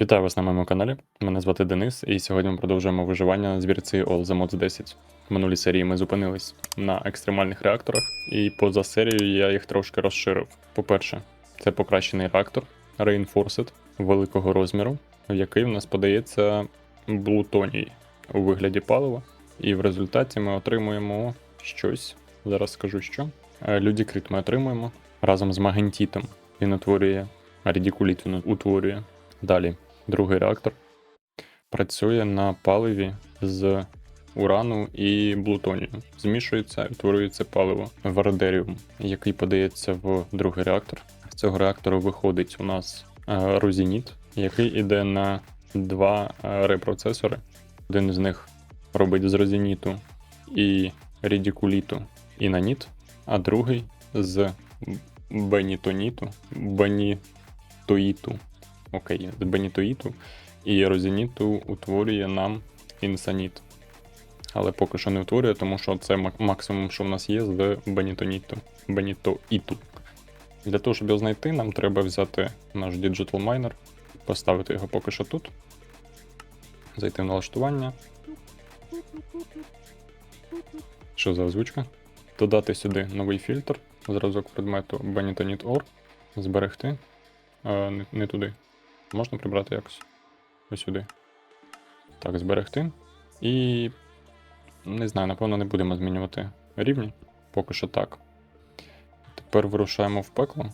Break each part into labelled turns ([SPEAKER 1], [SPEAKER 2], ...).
[SPEAKER 1] Вітаю вас на моєму каналі. Мене звати Денис, і сьогодні ми продовжуємо виживання на збірці All the Mods 10. В минулій серії ми зупинились на екстремальних реакторах, і поза серією я їх трошки розширив. По-перше, це покращений реактор Reinforced великого розміру, який в нас подається блутоній у вигляді палива. І в результаті ми отримуємо щось. Зараз скажу що. Е, Людікрит ми отримуємо разом з магентітом. Він утворює радікуліт, він утворює. Далі, другий реактор працює на паливі з урану і блутонію. Змішується утворюється паливо варадеріум, який подається в другий реактор. З цього реактору виходить у нас е, розініт, який іде на два е, репроцесори. Один з них робить з розініту і рідікуліту і наніт, а другий з бенітоніту, бенітоїту Окей, з бенітоїту і розініту утворює нам інсаніт. Але поки що не утворює, тому що це максимум, що в нас є з бенітоніту. Бенітоїту. Для того, щоб його знайти, нам треба взяти наш Digital Miner, поставити його поки що тут, зайти в налаштування. Що за озвучка? Додати сюди новий фільтр, зразок предмету Benitonit OR, зберегти. Е, не, не туди. Можна прибрати якось. Ось сюди. Так, зберегти. І. Не знаю, напевно, не будемо змінювати рівні. Поки що так. Тепер вирушаємо в пекло.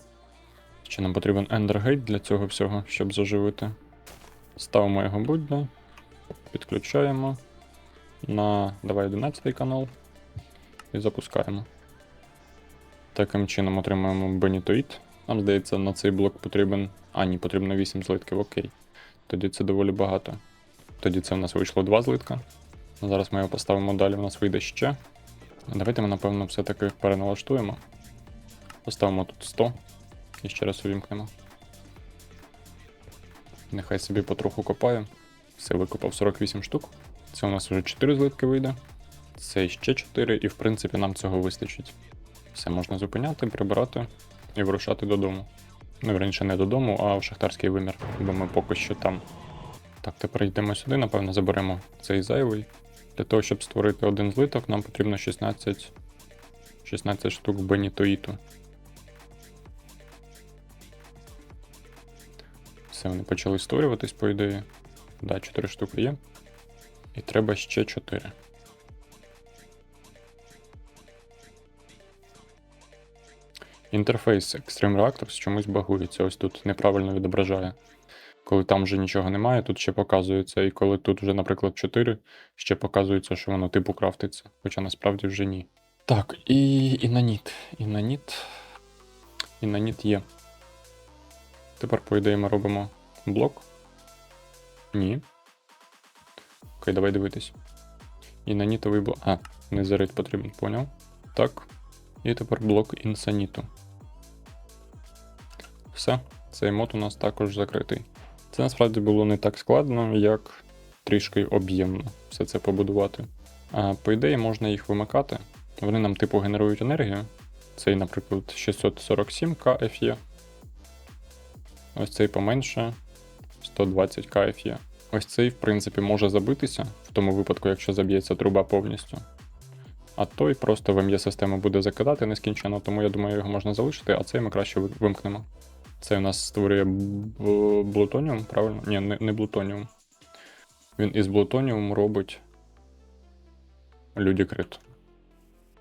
[SPEAKER 1] Ще нам потрібен ендергейт для цього всього, щоб заживити. Ставимо його будь-де. Підключаємо на давай 11 канал. І запускаємо. Таким чином отримуємо бенітоїд. Нам здається, на цей блок потрібен. А, ні, потрібно 8 злитків, окей. Тоді це доволі багато. Тоді це в нас вийшло 2 злитка. Зараз ми його поставимо далі, в нас вийде ще. Давайте ми, напевно, все-таки переналаштуємо. Поставимо тут 100 і ще раз увімкнемо. Нехай собі потроху копає. Все, викопав 48 штук. Це у нас вже 4 злитки вийде. Це ще 4, і в принципі нам цього вистачить. Все можна зупиняти, прибирати і вирушати додому. Ну, раніше не додому, а в шахтарський вимір, бо ми поки що там. Так, тепер йдемо сюди, напевно, заберемо цей зайвий. Для того, щоб створити один злиток, нам потрібно 16, 16 штук бенітоїту. Все, вони почали створюватись, по ідеї. Да, 4 штуки є. І треба ще 4. Інтерфейс Extreme Reactors чомусь багується, ось тут неправильно відображає. Коли там вже нічого немає, тут ще показується, і коли тут вже, наприклад, 4, ще показується, що воно типу крафтиться, хоча насправді вже ні. Так, і інаніт. Інаніт. Інаніт є. Тепер, по ідеї, ми робимо блок. Ні. Окей, давай дивитись. Інанітовий блок. А, не потрібен, поняв. Так. І тепер блок інсаніту. Все, цей мод у нас також закритий. Це насправді було не так складно, як трішки об'ємно все це побудувати. А, по ідеї, можна їх вимикати. Вони нам типу генерують енергію. Цей, наприклад, 647 КФ є. Ось цей поменше 120 КФ. Ось цей, в принципі, може забитися, в тому випадку, якщо заб'ється труба повністю. А той просто в МЄ-систему буде закидати нескінченно, тому я думаю, його можна залишити, а цей ми краще вимкнемо. Це у нас створює блутоніум, правильно? Ні, не, не блутоніум. Він із блутоніум робить людікрит.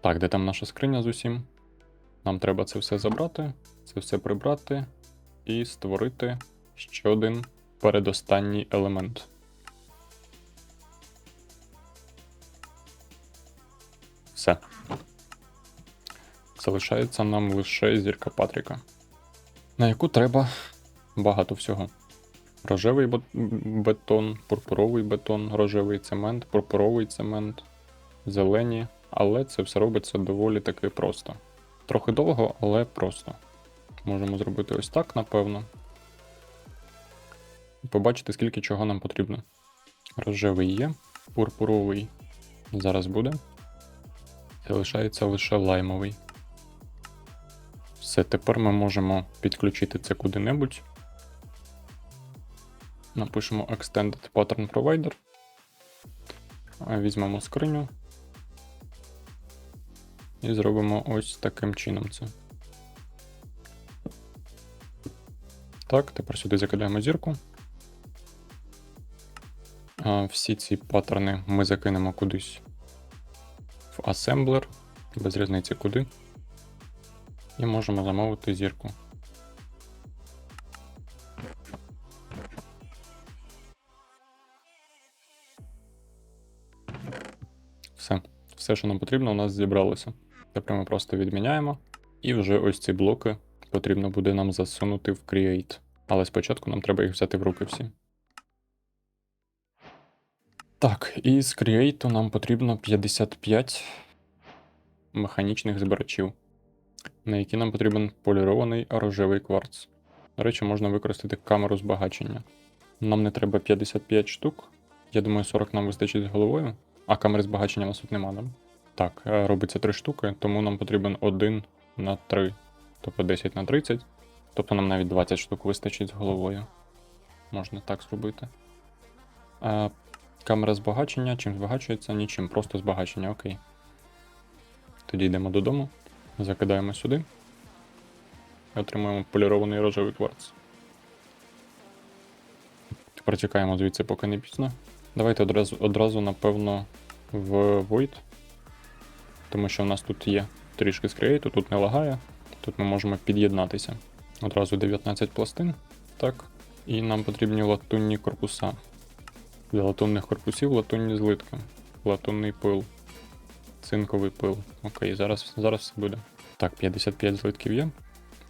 [SPEAKER 1] Так, де там наша скриня з усім? Нам треба це все забрати, це все прибрати і створити ще один передостанній елемент. Все. Залишається нам лише зірка Патріка, на яку треба багато всього. Рожевий бетон, пурпуровий бетон, рожевий цемент, пурпуровий цемент, зелені, але це все робиться доволі таки просто. Трохи довго, але просто. Можемо зробити ось так, напевно. Побачити, скільки чого нам потрібно. Рожевий є, пурпуровий зараз буде. Залишається лише лаймовий. Все, тепер ми можемо підключити це куди-небудь. Напишемо Extended Pattern Provider. Візьмемо скриню. І зробимо ось таким чином це. Так, тепер сюди закидаємо зірку. Всі ці паттерни ми закинемо кудись в асемблер, без різниці куди. І можемо замовити зірку. Все. Все, що нам потрібно, у нас зібралося. Тепер ми просто відміняємо. І вже ось ці блоки потрібно буде нам засунути в Create. Але спочатку нам треба їх взяти в руки всі. Так, і з Create нам потрібно 55 механічних збирачів, на які нам потрібен полірований рожевий кварц. До речі, можна використати камеру збагачення. Нам не треба 55 штук. Я думаю, 40 нам вистачить з головою. А камери збагачення у нас тут нема, да? Так, е, робиться 3 штуки, тому нам потрібен 1 на 3, тобто 10 на 30. Тобто нам навіть 20 штук вистачить з головою. Можна так зробити. А, камера збагачення. Чим збагачується? Нічим, просто збагачення, окей. Тоді йдемо додому, закидаємо сюди. І отримуємо полірований рожевий кварц. Тепер чекаємо звідси, поки не пізно. Давайте одразу, одразу напевно, в Void. Тому що в нас тут є трішки з Create, тут не лагає. Тут ми можемо під'єднатися. Одразу 19 пластин. Так. І нам потрібні латунні корпуса. Для латунних корпусів латунні злитки. Латунний пил. Цинковий пил. Окей, зараз, зараз все буде. Так, 55 злитків є.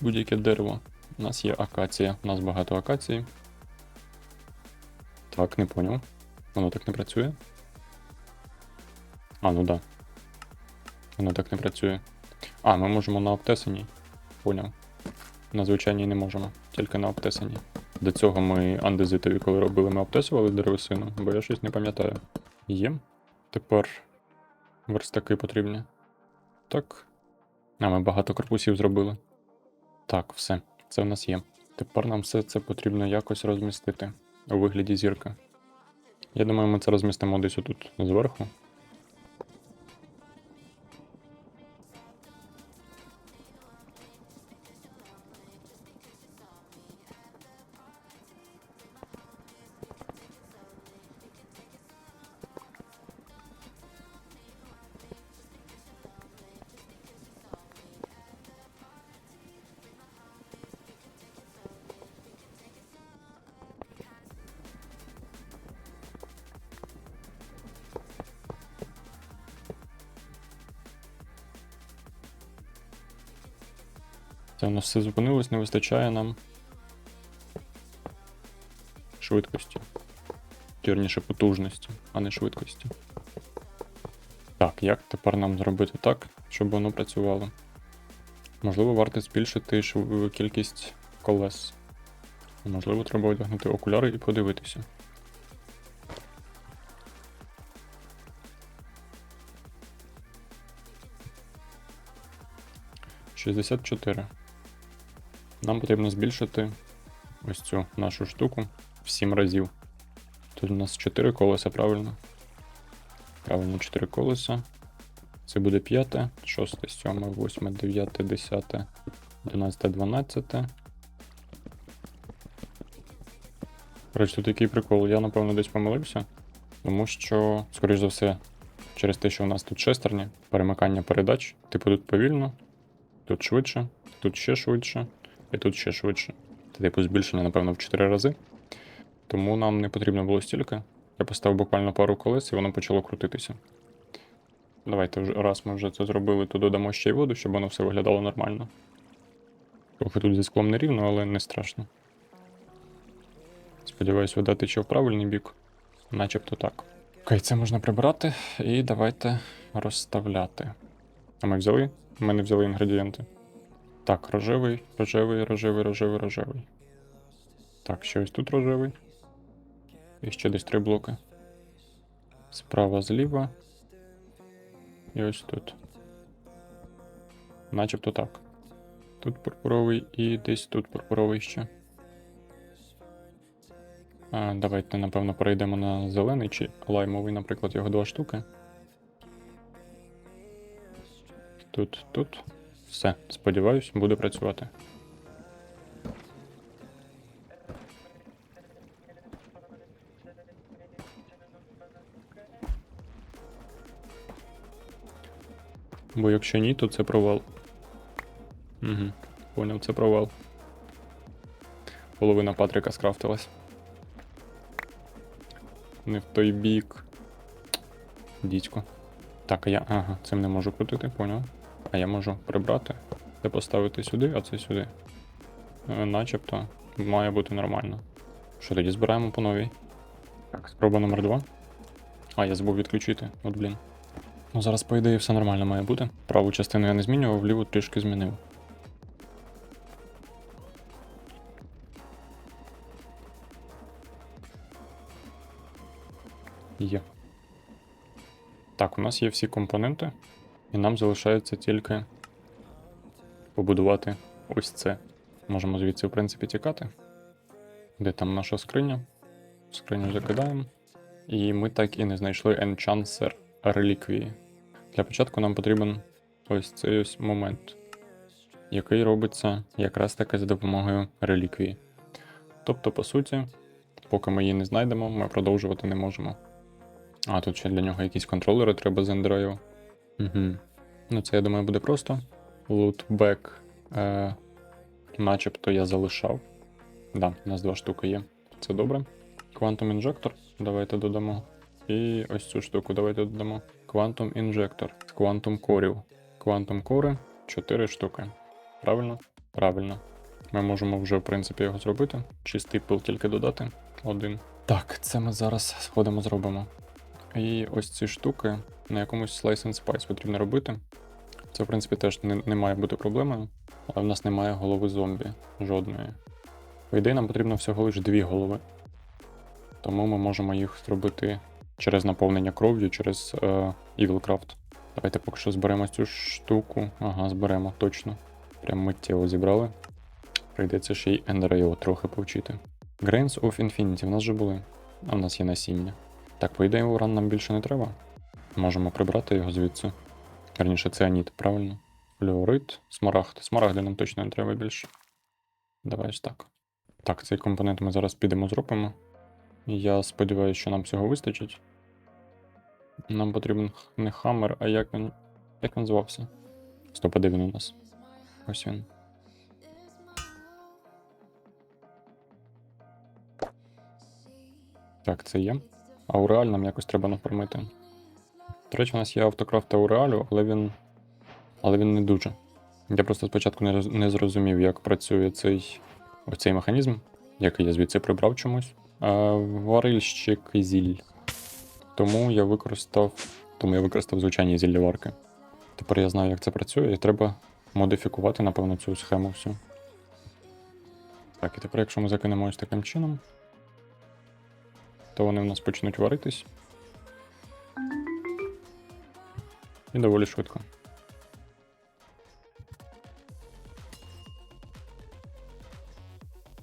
[SPEAKER 1] Будь-яке дерево. У нас є акація. У нас багато акації. Так, не поняв. Воно так не працює. А, ну да. Воно так не працює. А, ми можемо на обтесаній. Поняв. На звичайній не можемо, тільки на обтесаній. До цього ми андезитові, коли робили, ми обтесували деревесину, бо я щось не пам'ятаю. Є. Тепер верстаки потрібні. Так. А, ми багато корпусів зробили. Так, все. Це в нас є. Тепер нам все це потрібно якось розмістити у вигляді зірки. Я думаю, ми це розмістимо десь отут зверху. Це у нас все зупинилось, не вистачає нам швидкості. Вірніше потужності, а не швидкості. Так, як тепер нам зробити так, щоб воно працювало? Можливо, варто збільшити кількість колес. Можливо, треба одягнути окуляри і подивитися. Шістдесят чотири. Нам потрібно збільшити ось цю нашу штуку в 7 разів. Тут у нас 4 колеса, правильно? Правильно, 4 колеса. Це буде 5, 6, 7, 8, 9, 10, 11, 12. Коротше, тут такий прикол. Я, напевно, десь помилився, тому що, скоріш за все, через те, що у нас тут шестерні, перемикання передач, типу тут повільно, тут швидше, тут ще швидше. І тут ще швидше. Типу збільшення, напевно, в 4 рази. Тому нам не потрібно було стільки. Я поставив буквально пару колес і воно почало крутитися. Давайте раз ми вже це зробили, то додамо ще й воду, щоб воно все виглядало нормально. Трохи тут зі склом не рівно, але не страшно. Сподіваюсь, вода тече в правильний бік. Начебто так. Окей, це можна прибрати і давайте розставляти. А ми взяли? Ми не взяли інгредієнти. Так, рожевий, рожевий, рожевий, рожевий, рожевий. Так, ще ось тут рожевий. І ще десь три блоки. Справа зліва. І ось тут. Начебто так. Тут пурпуровий і десь тут пурпуровий ще. А, давайте, напевно, перейдемо на зелений чи лаймовий, наприклад, його два штуки. Тут, тут. Все, сподіваюсь, буде працювати. Бо якщо ні, то це провал. Угу. Поняв, це провал. Половина Патрика скрафтилась. Не в той бік. Дідько. Так, я. Ага, цим не можу крутити, поняв. А я можу прибрати. Це поставити сюди, а це сюди. Е, Начебто має бути нормально. Що тоді збираємо по новій? Так, спроба номер два. А, я забув відключити. От блін. Ну зараз, по ідеї, все нормально має бути. Праву частину я не змінював, ліву трішки змінив. Є. Так, у нас є всі компоненти, і нам залишається тільки побудувати ось це. Можемо звідси, в принципі, тікати. Де там наша скриня? Скриню закидаємо. І ми так і не знайшли Enchancer реліквії. Для початку нам потрібен ось цей ось момент, який робиться якраз таки за допомогою реліквії. Тобто, по суті, поки ми її не знайдемо, ми продовжувати не можемо. А, тут ще для нього якісь контролери треба з Ендераю. Угу. Ну, це, я думаю, буде просто. Лутбек. Е, начебто я залишав. Да, у нас два штуки є. Це добре. Quantum Injector. Давайте додамо. І ось цю штуку давайте додамо. Quantum Injector. Quantum Core. Quantum Core 4 штуки. Правильно? Правильно. Ми можемо вже, в принципі, його зробити. Чистий пил тільки додати. Один. Так, це ми зараз сходимо зробимо. І ось ці штуки на якомусь Slice and Spice потрібно робити. Це, в принципі, теж не, не має бути проблемою, але в нас немає голови зомбі жодної. По ідеї, нам потрібно всього лише дві голови. Тому ми можемо їх зробити через наповнення кров'ю, через е, Evilcraft. Давайте поки що зберемо цю штуку. Ага, зберемо, точно. Прям миттєво зібрали. Прийдеться ще й IO трохи повчити. Grains of Infinity в нас вже були, а в нас є насіння. Так, по ідеї, уран нам більше не треба. Можемо прибрати його звідси. Верніше, ціаніт, правильно? Флюорит, смарагд. Смарагди нам точно не треба більше. Давай ось так. Так, цей компонент ми зараз підемо зробимо. Я сподіваюся, що нам цього вистачить. Нам потрібен не хаммер, а як він. Як він звався? Стоп, де він у нас? Ось він. Так, це є. Ауреаль нам якось треба нафармити. До речі, у нас є автокрафт Ауреалю, але він. Але він не дуже. Я просто спочатку не, не зрозумів, як працює цей цей механізм, який я звідси прибрав чомусь. А, варильщик зіль. Тому я використав. Тому я використав звичайні зіллєварки. Тепер я знаю, як це працює, і треба модифікувати, напевно, цю схему всю. Так, і тепер, якщо ми закинемо ось таким чином, то вони в нас почнуть варитись. І доволі швидко.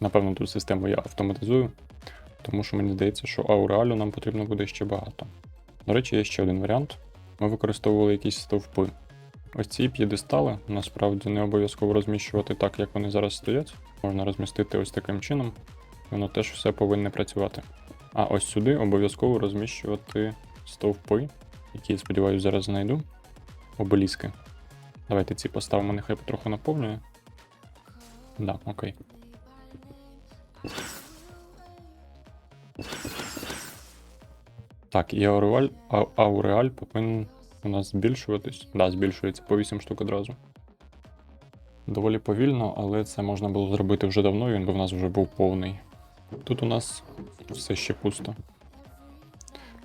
[SPEAKER 1] Напевно, тут систему я автоматизую, тому що мені здається, що ауреалю нам потрібно буде ще багато. До речі, є ще один варіант. Ми використовували якісь стовпи. Ось ці п'єдестали насправді не обов'язково розміщувати так, як вони зараз стоять. Можна розмістити ось таким чином. Воно теж все повинне працювати. А ось сюди обов'язково розміщувати стовпи, які, я сподіваюся, зараз знайду. Обеліски. Давайте ці поставимо, нехай потроху наповнює. Да, окей. Так, і ауреаль, ауреаль повинен у нас збільшуватись. Да, збільшується по 8 штук одразу. Доволі повільно, але це можна було зробити вже давно, він би в нас вже був повний. Тут у нас все ще пусто.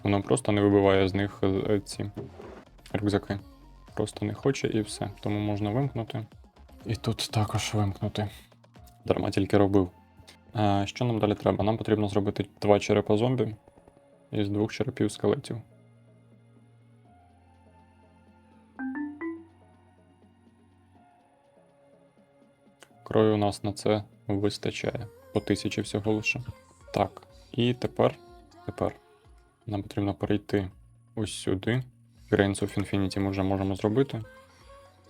[SPEAKER 1] Воно просто не вибиває з них е, ці рюкзаки. Просто не хоче і все. Тому можна вимкнути. І тут також вимкнути. Дарма тільки робив. А, що нам далі треба? Нам потрібно зробити два черепа зомбі із двох черепів скелетів. Крові у нас на це вистачає. По тисячі всього лише. Так, І тепер, тепер нам потрібно перейти ось сюди. Grains of Infinity ми вже можемо зробити.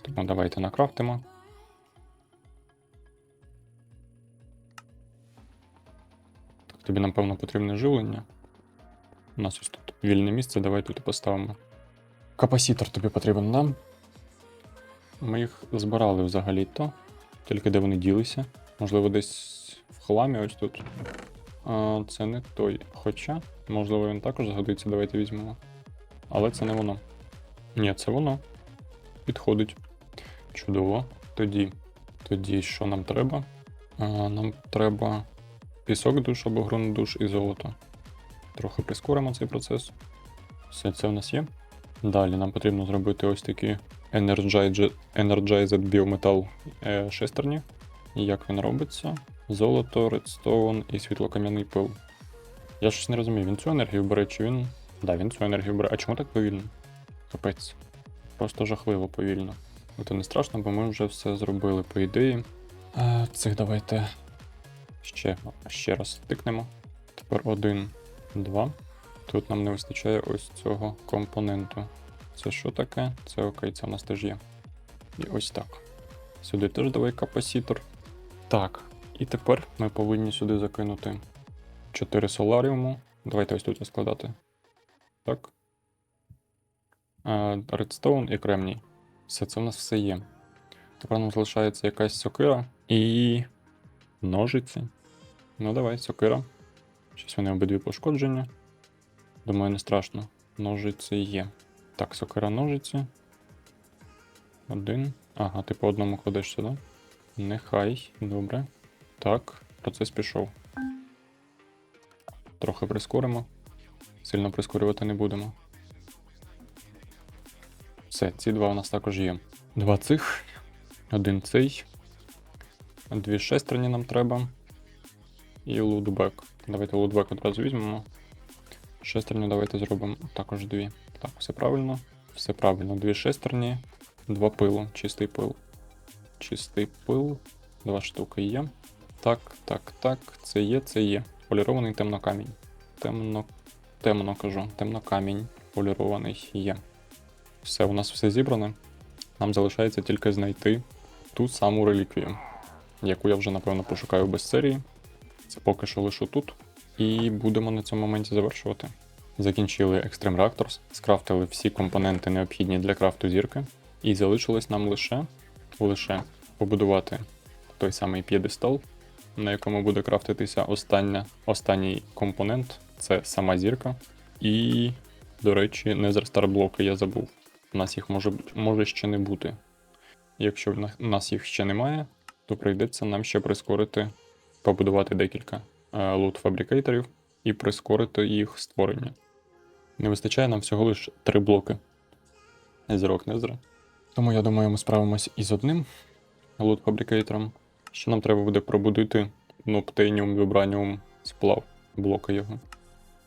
[SPEAKER 1] Тому давайте накрафтимо. Так, тобі, напевно, потрібне живлення. У нас ось тут вільне місце, давай тут і поставимо. Капасітор тобі потрібен нам. Ми їх збирали взагалі-то. Тільки де вони ділися. Можливо, десь в хламі ось тут. Це не той. Хоча, можливо, він також згодиться, давайте візьмемо. Але це не воно. Ні, це воно. Підходить. Чудово. Тоді. Тоді що нам треба? Нам треба пісок душ або ґрунт душ і золото. Трохи прискоримо цей процес. Все це в нас є. Далі нам потрібно зробити ось такі Energized, Energized Biometal е, шестерні. Як він робиться? Золото, редстоун і світлокам'яний пил. Я щось не розумію, він цю енергію бере, чи він. Да, він цю енергію бере. А чому так повільно? Капець. Просто жахливо повільно. Це не страшно, бо ми вже все зробили, по ідеї. А, цих давайте ще, ще раз стикнемо. Тепер один, два. Тут нам не вистачає ось цього компоненту. Це що таке? Це окей, це в нас теж є. І ось так. Сюди теж давай капасітор. Так, і тепер ми повинні сюди закинути 4 соларіуму. Давайте ось тут розкладати. Так. Редстоун і кремній. Все це в нас все є. Тепер нам залишається якась сокира і ножиці. Ну давай, сокира. Щось вони обидві пошкодження. Думаю, не страшно. Ножиці є. Так, сокира ножиці. Один. Ага, ти по одному кладеш сюди. Нехай, добре. Так, процес пішов. Трохи прискоримо. Сильно прискорювати не будемо. Все, ці два у нас також є. Два цих. Один цей. Дві шестерні нам треба. І лутбек. Давайте лутбек одразу візьмемо. Шестерні давайте зробимо також дві. Так, все правильно. Все правильно. Дві шестерні, два пилу, чистий пил. Чистий пил. Два штуки є. Так, так, так. Це є, це є. Полірований темнокамінь. Темно. Темно кажу. Темнокамінь. Полірований є. Все, у нас все зібране. Нам залишається тільки знайти ту саму реліквію, яку я вже, напевно, пошукаю без серії. Це поки що лишу тут. І будемо на цьому моменті завершувати. Закінчили Extreme Reactors, скрафтили всі компоненти необхідні для крафту зірки, і залишилось нам лише, лише побудувати той самий п'єдестал, на якому буде крафтитися остання, останній компонент це сама зірка. І, до речі, Nether Star блоки я забув. У нас їх може, може ще не бути. Якщо в нас їх ще немає, то прийдеться нам ще прискорити, побудувати декілька е, лут фабрикейторів і прискорити їх створення. Не вистачає нам всього лише три блоки. Зірок Незера. Тому я думаю, ми справимось із одним лут фабрикейтором. Ще нам треба буде пробудити Ноптеніум Вібраніум сплав, блоки його.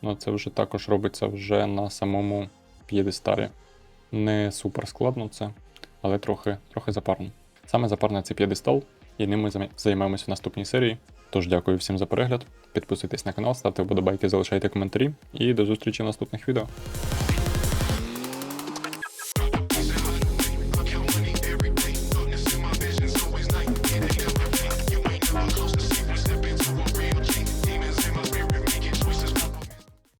[SPEAKER 1] Ну, це вже також робиться вже на самому п'єдесталі. Не супер складно це, але трохи, трохи запарно. Саме запарне це п'єдестал, і ним ми займ- займемось в наступній серії. Тож дякую всім за перегляд. Підписуйтесь на канал, ставте вподобайки, залишайте коментарі і до зустрічі в наступних відео.